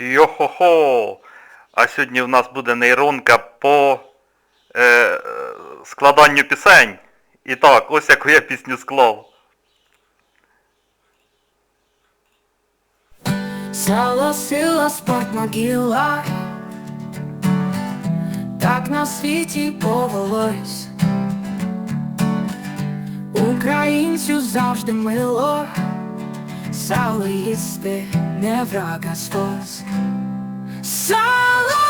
Йо-хо-хо! А сьогодні в нас буде нейронка по е, складанню пісень. І так, ось яку я пісню склав. Села сила спать могила Так на світі повелось Українцю завжди мило Сало їсти не врага спос Сало,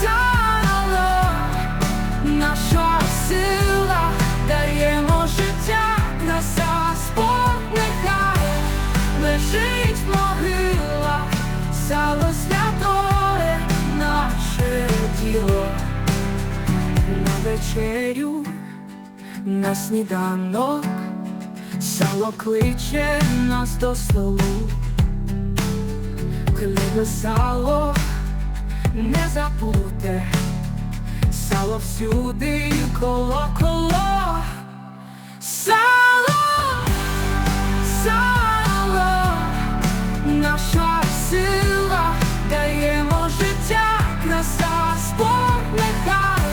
сало, наша сила даємо життя, краса, спорт нехай лежить могила, сало святое наше діло. На вечерю, на сніданок, сало кличе нас до столу. Хлібе сало, не забудьте, сало всюди коло коло. Сало, сало, наша сила, даємо життя, краса, спорт нехай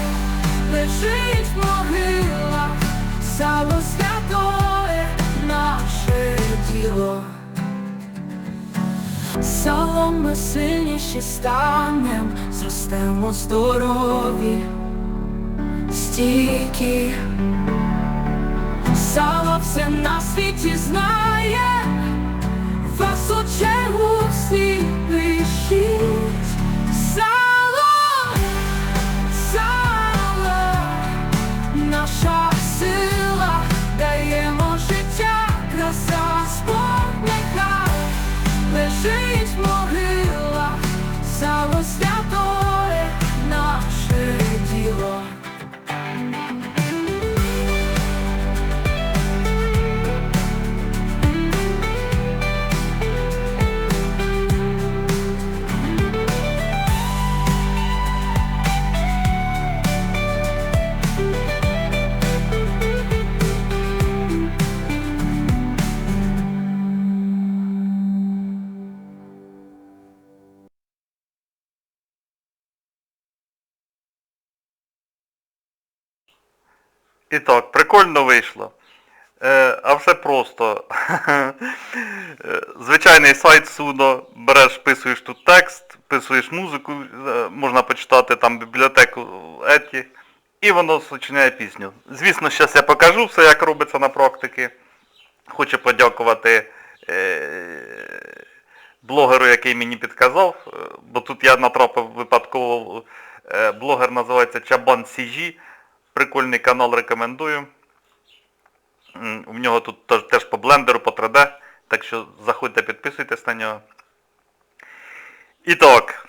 лежить могила, сало Салом ми сильніші станем, зростемо здорові, стійкі. Сало все на світі знає, вас у чергу І так, прикольно вийшло. Е, а все просто. Звичайний сайт Sudo, береш, вписуєш тут текст, вписуєш музику, е, можна почитати там бібліотеку Еті, і воно сочиняє пісню. Звісно, зараз я покажу все, як робиться на практиці. Хочу подякувати е, блогеру, який мені підказав, е, бо тут я натрапив випадково, блогер називається Чабан Сіжі. Прикольний канал рекомендую. У нього тут теж, по блендеру, по 3D, так що заходьте, підписуйтесь на нього. І так.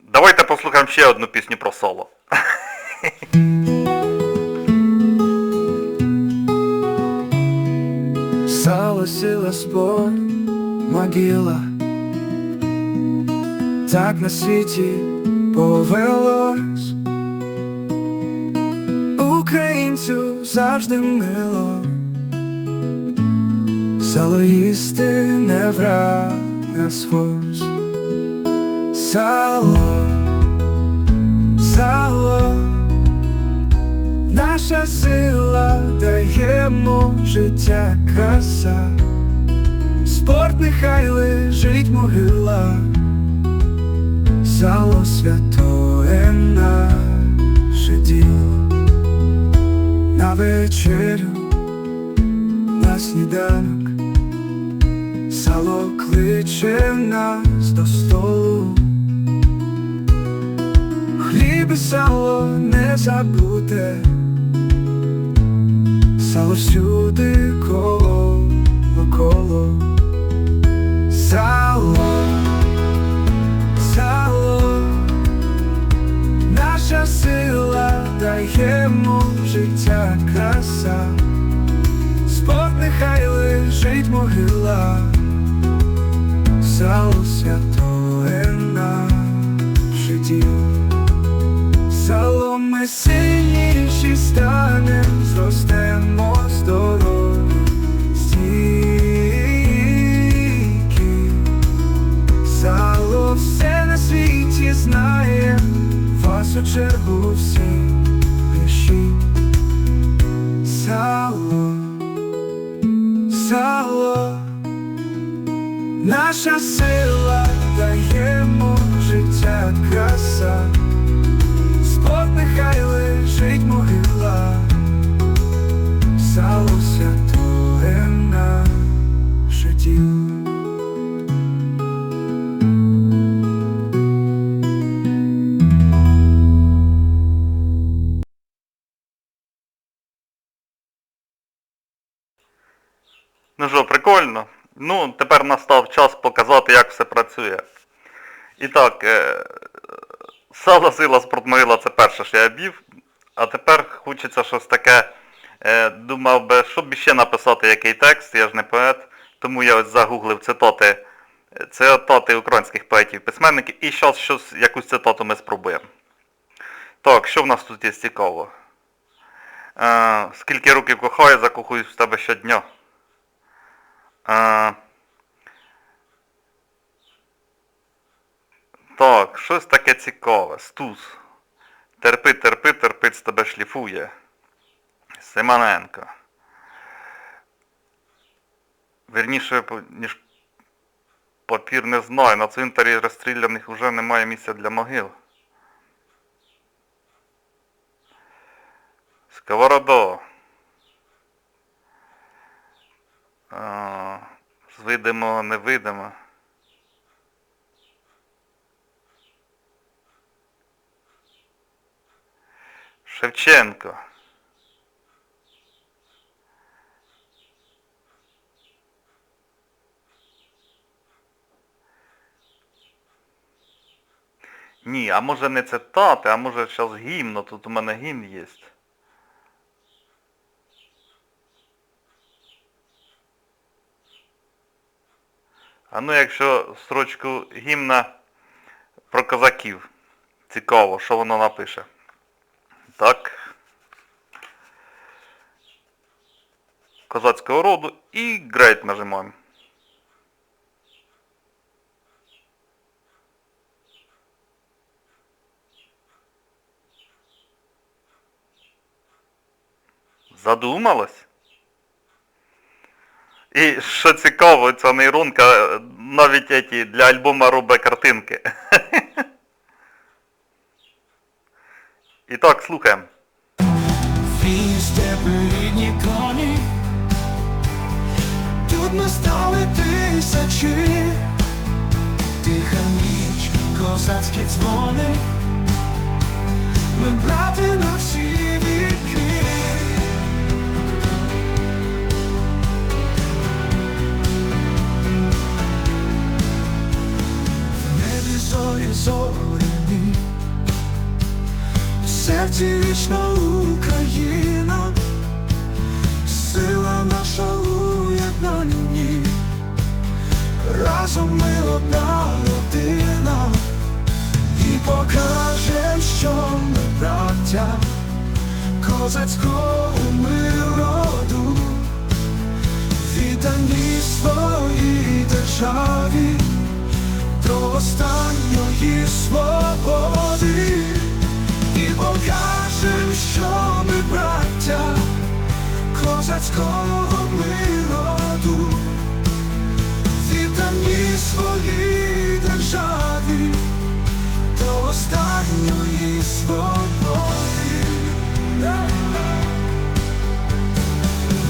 Давайте послухаємо ще одну пісню про соло. Сало, сила, спор, могила Так на світі повелось. Українцю завжди мило. Сало їсти не врага свось Сало, сало. Наша сила даємо життя краса, спорт нехай лежить могила, сало святое наше діло, на вечерю, на сніданок, сало кличе нас до столу. Хліб і сало не забуде, сало всюди коло коло. Сало, сила даємо життя краса, спорт нехай лежить могила, сало святое наше діло. Сало ми сильніші станем, зростемо здорові, першу чергу всі гріші. Сало, сало, наша сила даємо життя краса, спот нехай лежить могила, Сало все Ну що, прикольно. Ну, тепер настав час показати, як все працює. І так, е, сала сила спортмогила це перше, що я бів. А тепер хочеться щось таке. Е, думав би, щоб ще написати який текст, я ж не поет. Тому я ось загуглив цитати, цитати українських поетів, письменників. І зараз щось, якусь цитату ми спробуємо. Так, що в нас тут є цікаво? Е, скільки років кохаю, закохуюсь в тебе щодня. А, так, щось таке цікаве. Стус. Терпи, терпи, терпиць тебе шліфує. Симоненко. Вірніше, ніж папір не знаю. На цвинтарі розстріляних вже немає місця для могил. Сковорода. А, з видимого невидимо. Шевченко. Ні, а може не цитати, а може зараз гімно, тут у мене гімн є. А ну якщо строчку гімна про козаків. Цікаво, що воно напише. Так. Козацького роду і грейт нажимаємо. Задумалась? І що цікаво, ця нейронка навіть еті, для альбома робить картинки. І так, слухаємо. Рідні коні, тут ми стали тисячі, тиха ніч, козацькі дзвони, ми брати на всі серці Україна, сила наша у єднанні, разом ми одна родина, і покажем, що ми браття козацького ми роду, віддані своїй державі до останньої свободи козацького ми роду, віддані своїй державі до останньої свободи.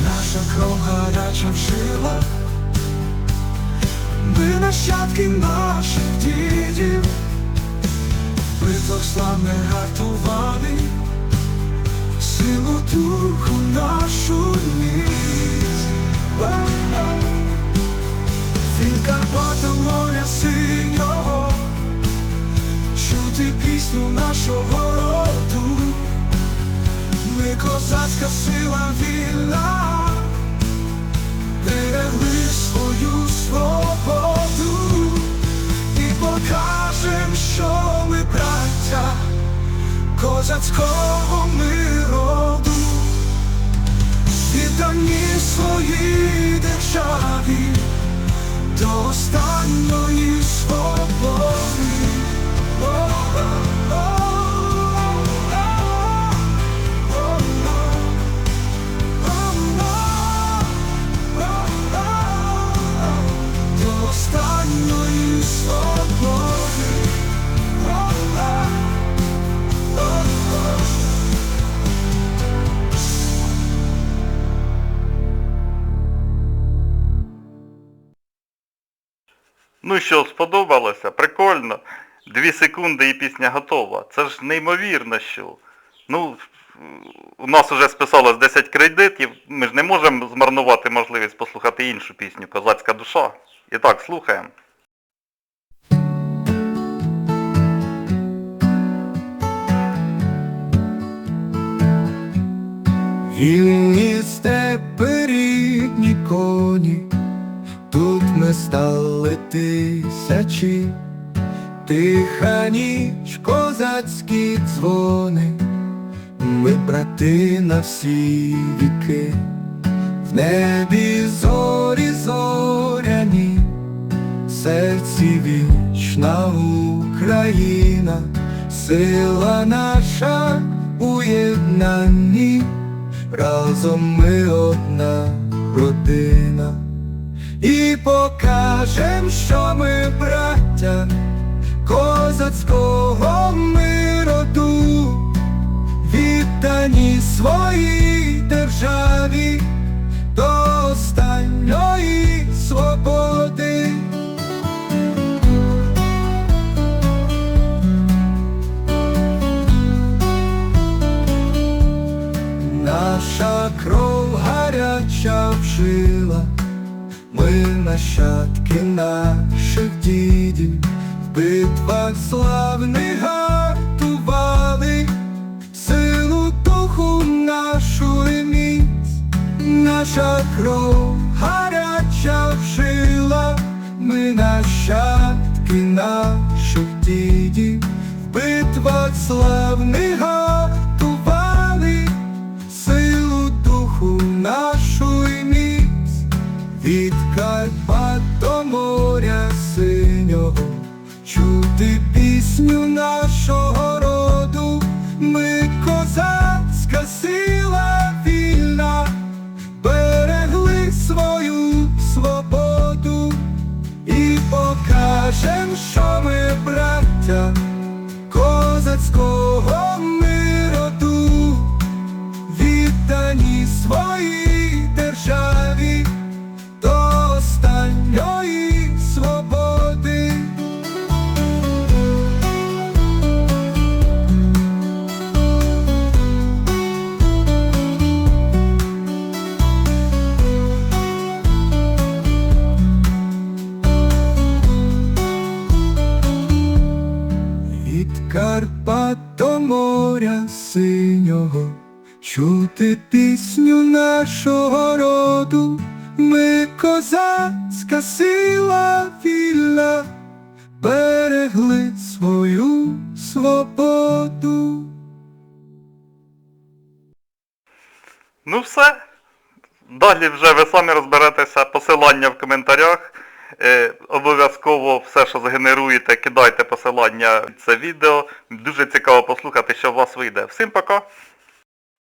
Наша кров гаряча в жилах. Ми нащадки наших дідів, битвах славне гартували, силу духу нашу ніс. Від Карпата моря синього, чути пісню нашого роду, ми козацька сила вільна. Берегли свою свободу козацького ми роду, віддані своїй державі до останньої Ну що, сподобалося? Прикольно. Дві секунди і пісня готова. Це ж неймовірно що. Ну, у нас вже списалось 10 кредитів, ми ж не можемо змарнувати можливість послухати іншу пісню Козацька душа. І так, слухаємо. Вільні степи рідні коні, тут ми стали тисячі, тиха ніч, козацькі дзвони, ми брати на всі віки, в небі зорі зоряні, серці вічна Україна, сила наша у єднанні. Разом ми одна родина і покажем, що ми браття козацького ми роду, віддані своїй державі до останньої нащадки наших дідів, в битвах славних гартували, силу духу нашу і міць, наша кров гаряча вжила, ми нащадки наших дідів, в битвах славних чути пісню нашого роду, ми козацька сила вільна, берегли свою свободу. Ну все. Далі вже ви самі розберетеся посилання в коментарях. Е, обов'язково все, що згенеруєте, кидайте посилання в це відео. Дуже цікаво послухати, що у вас вийде. Всім пока!